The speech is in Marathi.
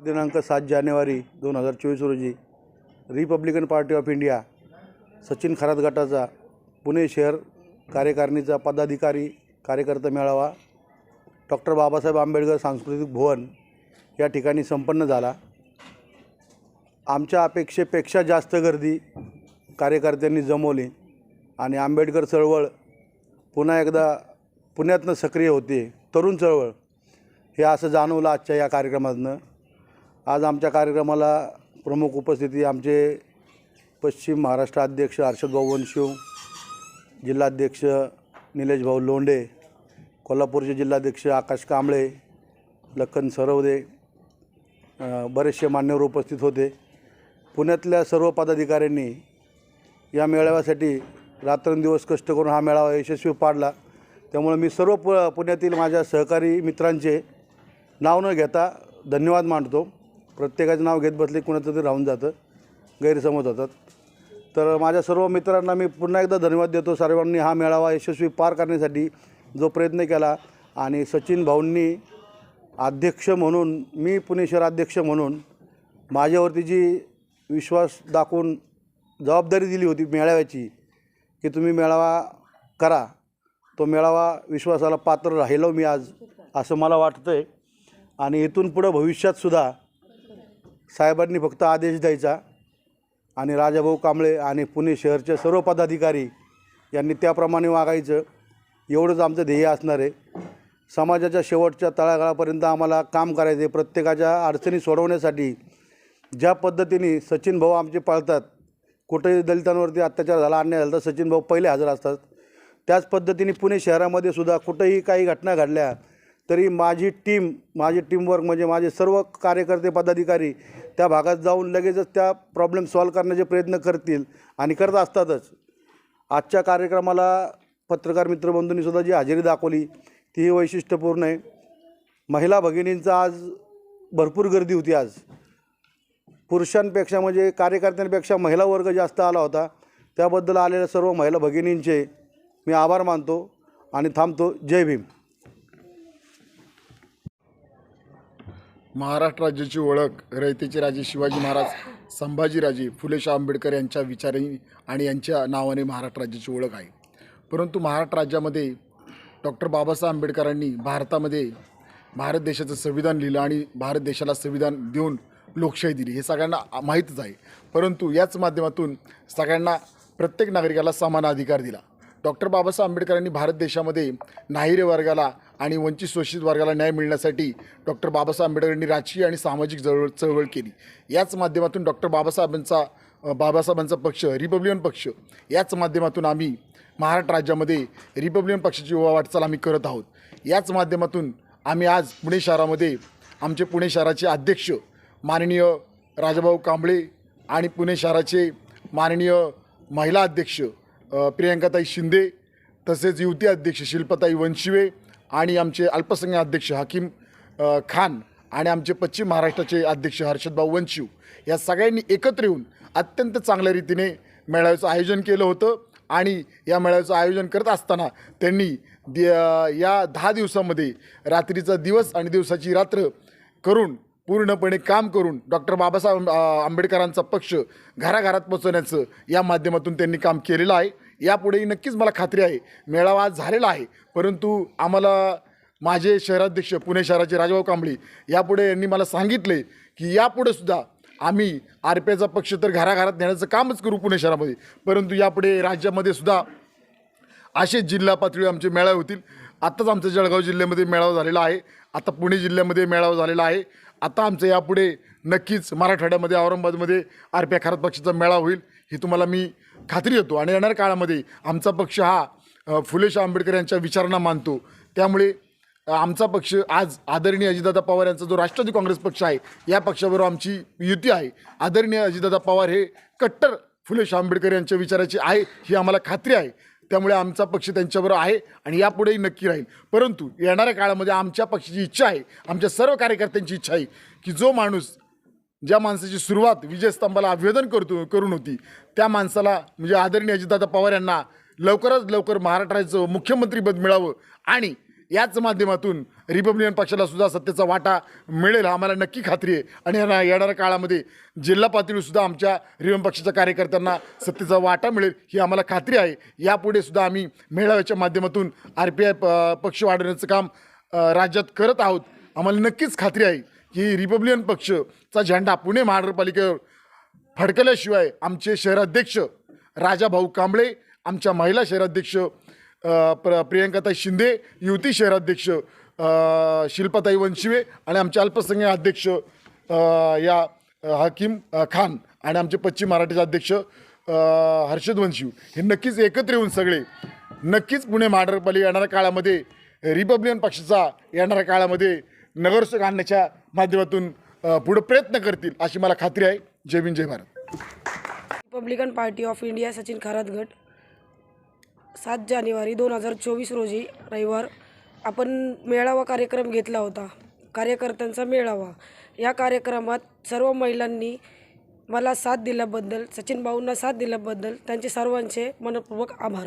दिनांक सात जानेवारी दोन हजार चोवीस रोजी Republican party of India Sachin Kharat गटाचा पुणे शहर कार्यकारिणीचा पदाधिकारी कार्यकर्ता मेळावा डॉक्टर बाबासाहेब आंबेडकर सांस्कृतिक भवन या ठिकाणी संपन्न झाला. आमच्या अपेक्षेपेक्षा जास्त गर्दी कार्यकर्त्यांनी जमवली आणि आंबेडकर चळवळ पुन्हा एकदा पुण्यातनं सक्रिय होते. तरुण चळवळ हे असं जाणवलं आजच्या या कार्यक्रमातनं. आज आमच्या कार्यक्रमाला प्रमुख उपस्थिती आमचे पश्चिम महाराष्ट्र अध्यक्ष हर्षदभाऊ वनशिव जिल्हाध्यक्ष निलेश भाऊ लोंढे कोल्हापूरचे जिल्हाध्यक्ष आकाश कांबळे लखन सरवदे बरेचसे मान्यवर उपस्थित होते. पुण्यातल्या सर्व पदाधिकाऱ्यांनी या मेळाव्यासाठी रात्रंदिवस कष्ट करून हा मेळावा यशस्वी पाडला. त्यामुळे मी सर्व पु पुण्यातील माझ्या सहकारी मित्रांचे नाव न घेता धन्यवाद मांडतो प्रत्येकाचं नाव घेत बसले कुणाचं तरी राहून जातं गैरसमज होतात. तर माझ्या सर्व मित्रांना मी पुन्हा एकदा धन्यवाद देतो. सर्वांनी हा मेळावा यशस्वी पार करण्यासाठी जो प्रयत्न केला आणि सचिन भाऊंनी अध्यक्ष म्हणून मी पुणे शहर अध्यक्ष म्हणून माझ्यावरती जी विश्वास दाखवून जबाबदारी दिली होती मेळाव्याची की तुम्ही मेळावा करा. तो मेळावा विश्वासाला पात्र राहिलो मी आज असं मला वाटतं आहे आणि इथून पुढं भविष्यातसुद्धा साहेबांनी फक्त आदेश द्यायचा आणि राजाभाऊ कांबळे आणि पुणे शहरचे सर्व पदाधिकारी यांनी त्याप्रमाणे वागायचं. एवढंच आमचं ध्येय असणार आहे. समाजाच्या शेवटच्या तळागाळापर्यंत आम्हाला काम करायचं आहे प्रत्येकाच्या अडचणी सोडवण्यासाठी ज्या पद्धतीने सचिन भाऊ आमचे पाळतात कुठेही दलितांवरती अत्याचार झाला अन्याय झाला तर सचिन भाऊ पहिले हजर असतात. त्याच पद्धतीने पुणे शहरामध्ये सुद्धा कुठेही काही घटना घडल्या तरी माझी टीम माझी टीमवर्क म्हणजे माझे सर्व कार्यकर्ते पदाधिकारी त्या भागात जाऊन लगेचच त्या प्रॉब्लेम सॉल्व करण्याचे प्रयत्न करतील आणि करत असतातच. आजच्या कार्यक्रमाला पत्रकार मित्रबंधूंनी सुद्धा जी हजेरी दाखवली ती वैशिष्ट्यपूर्ण आहे. महिला भगिनींचा आज भरपूर गर्दी होती आज. पुरुषांपेक्षा म्हणजे कार्यकर्त्यांपेक्षा महिला वर्ग जास्त आला होता. त्याबद्दल आलेल्या सर्व महिला भगिनींचे मी आभार मानतो आणि थांबतो. जय भीम. महाराष्ट्र राज्याची ओळख रयतेचे राजे शिवाजी महाराज संभाजीराजे फुलेशाह आंबेडकर यांच्या विचारांनी आणि यांच्या नावाने महाराष्ट्र राज्याची ओळख आहे. परंतु महाराष्ट्र राज्यामध्ये डॉक्टर बाबासाहेब आंबेडकरांनी भारतामध्ये भारत देशाचं संविधान लिहिलं आणि भारत देशाला संविधान देऊन लोकशाही दिली हे सगळ्यांना माहीतच आहे. परंतु याच माध्यमातून सगळ्यांना प्रत्येक नागरिकाला समान अधिकार दिला. डॉक्टर बाबासाहेब आंबेडकरांनी भारत देशामध्ये नाहिरे वर्गाला आणि वंचित शोषित वर्गाला न्याय मिळण्यासाठी डॉक्टर बाबासाहेब आंबेडकरांनी राजकीय आणि सामाजिक चळवळ चळवळ केली. याच माध्यमातून डॉक्टर बाबासाहेबांचा बाबासाहेबांचा पक्ष रिपब्लिकन पक्ष याच माध्यमातून आम्ही महाराष्ट्र राज्यामध्ये रिपब्लिकन पक्षाची वाटचाल आम्ही करत आहोत. याच माध्यमातून आम्ही आज पुणे शहरामध्ये आमचे पुणे शहराचे अध्यक्ष माननीय राजाभाऊ कांबळे आणि पुणे शहराचे माननीय महिला अध्यक्ष प्रियंकाताई शिंदे तसेच युवती अध्यक्ष शिल्पताई वनशिवे आणि आमचे अल्पसंख्याक अध्यक्ष हकीम खान आणि आमचे पश्चिम महाराष्ट्राचे अध्यक्ष हर्षदभाऊ वंशिव या सगळ्यांनी एकत्र येऊन अत्यंत चांगल्या रीतीने मेळाव्याचं आयोजन केलं होतं. आणि या मेळाव्याचं आयोजन करत असताना त्यांनी दि या दहा दिवसामध्ये रात्रीचा दिवस आणि दिवसाची रात्र करून पूर्णपणे काम करून डॉक्टर बाबासाहेब आंबेडकरांचा पक्ष घराघरात पोचवण्याचं या माध्यमातून त्यांनी काम केलेलं आहे. यापुढेही नक्कीच मला खात्री आहे. मेळावा आज झालेला आहे. परंतु आम्हाला माझे शहराध्यक्ष पुणे शहराचे राजाभाऊ कांबळे यापुढे यांनी मला सांगितले की यापुढे सुद्धा आम्ही आर पी आयचा पक्ष तर घराघरात नेण्याचं कामच करू पुणे शहरामध्ये. परंतु यापुढे राज्यामध्ये सुद्धा असेच जिल्हा पातळीवर आमचे मेळावे होतील. आत्ताच आमच्या जळगाव जिल्ह्यामध्ये मेळावा झालेला आहे. आता पुणे जिल्ह्यामध्ये मेळावा झालेला आहे. आता आमचं यापुढे नक्कीच मराठवाड्यामध्ये औरंगाबादमध्ये आर पी आय खरात पक्षाचा मेळावा होईल. ही तुम्हाला मी खात्री देतो आणि येणाऱ्या काळामध्ये आमचा पक्ष हा फुलेश आंबेडकर यांच्या विचारांना मानतो. त्यामुळे आमचा पक्ष आज आदरणीय अजितदादा पवार यांचा जो राष्ट्रवादी काँग्रेस पक्ष आहे या पक्षाबरोबर आमची युती आहे. आदरणीय अजितदादा पवार हे कट्टर फुलेश आंबेडकर यांच्या विचाराची आहे ही आम्हाला खात्री आहे. त्यामुळे आमचा पक्ष त्यांच्याबरोबर आहे आणि यापुढेही नक्की राहील. परंतु येणाऱ्या काळामध्ये आमच्या पक्षाची इच्छा आहे आमच्या सर्व कार्यकर्त्यांची इच्छा आहे की जो माणूस ज्या माणसाची सुरुवात विजयस्तंभाला अभिवादन करतो करून होती त्या माणसाला म्हणजे आदरणीय अजितदादा पवार यांना लवकरात लवकर महाराष्ट्राचं मुख्यमंत्रीपद मिळावं आणि याच माध्यमातून रिपब्लिकन पक्षाला सुद्धा सत्तेचा वाटा मिळेल आम्हाला नक्की खात्री आहे. आणि येणा- येणाऱ्या काळामध्ये जिल्हा पातळीसुद्धा आमच्या रिपब्लिकन पक्षाच्या कार्यकर्त्यांना सत्तेचा वाटा मिळेल ही आम्हाला खात्री आहे. यापुढे सुद्धा आम्ही मेळाव्याच्या माध्यमातून आर पी आय पक्ष वाढवण्याचं काम राज्यात करत आहोत आम्हाला नक्कीच खात्री आहे. की रिपब्लिकन पक्षचा झेंडा पुणे महानगरपालिकेवर फडकल्याशिवाय आमचे शहराध्यक्ष राजाभाऊ कांबळे आमच्या महिला शहराध्यक्ष प्र प्रियंकाताई शिंदे युवती शहराध्यक्ष शिल्पाताई वंशिवे आणि आमचे अल्पसंख्याक अध्यक्ष या हकीम हाकीम खान आणि आमचे पश्चिम मराठीचे अध्यक्ष हर्षद वंशिव हे नक्कीच एकत्र येऊन सगळे नक्कीच पुणे महानगरपालिका येणाऱ्या काळामध्ये रिपब्लिकन पक्षाचा येणाऱ्या काळामध्ये नगरसेवक आणण्याच्या माध्यमातून पुढं पुढे प्रयत्न करतील अशी मला खात्री आहे. जय भीम जय Bharat. Republican party of India Sachin Kharat गट. सात जानेवारी दोन हजार चोवीस रोजी रविवार आपण मेळावा कार्यक्रम घेतला होता. कार्यकर्त्यांचा मेळावा. या कार्यक्रमात सर्व महिलांनी मला साथ दिल्याबद्दल सचिन भाऊंना साथ दिल्याबद्दल त्यांचे सर्वांचे मनपूर्वक आभार.